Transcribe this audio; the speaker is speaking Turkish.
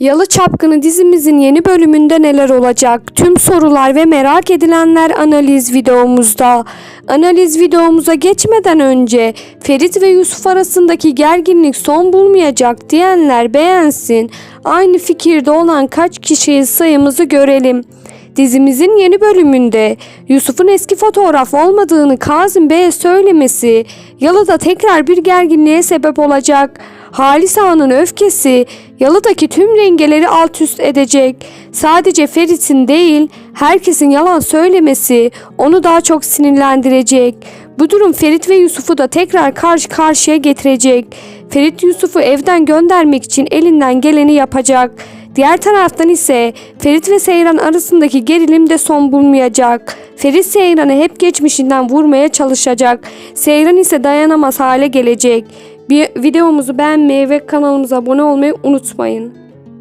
Yalı Çapkını dizimizin yeni bölümünde neler olacak? Tüm sorular ve merak edilenler analiz videomuzda. Analiz videomuza geçmeden önce Ferit ve Yusuf arasındaki gerginlik son bulmayacak diyenler beğensin. Aynı fikirde olan kaç kişiyi sayımızı görelim. Dizimizin yeni bölümünde Yusuf'un eski fotoğraf olmadığını Kazım Bey'e söylemesi Yalı'da tekrar bir gerginliğe sebep olacak. Halis Ağa'nın öfkesi Yalı'daki tüm dengeleri alt üst edecek. Sadece Ferit'in değil herkesin yalan söylemesi onu daha çok sinirlendirecek. Bu durum Ferit ve Yusuf'u da tekrar karşı karşıya getirecek. Ferit Yusuf'u evden göndermek için elinden geleni yapacak. Diğer taraftan ise Ferit ve Seyran arasındaki gerilim de son bulmayacak. Ferit Seyran'ı hep geçmişinden vurmaya çalışacak. Seyran ise dayanamaz hale gelecek. Bir videomuzu beğenmeyi ve kanalımıza abone olmayı unutmayın.